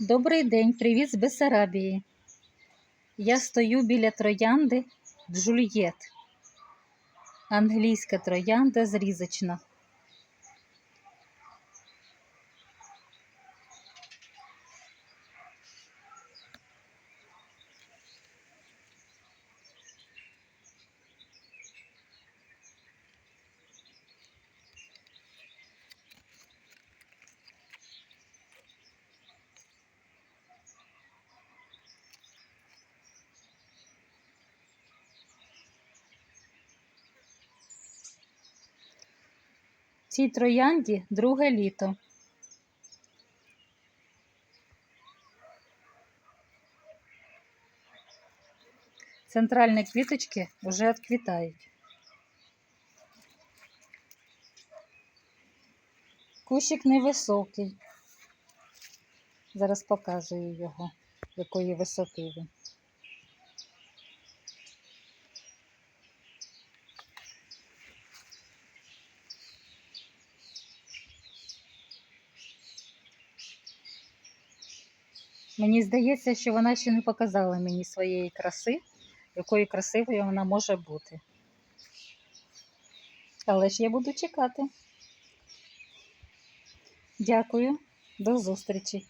Добрий день, привіт з Бесарабії. Я стою біля троянди Джульєт. Англійська троянда зрізочна. Цій троянді друге літо. Центральні квіточки вже відквітають. Кущик невисокий. Зараз показую його, якої висоти він. Мені здається, що вона ще не показала мені своєї краси, якою красивою вона може бути. Але ж я буду чекати. Дякую, до зустрічі.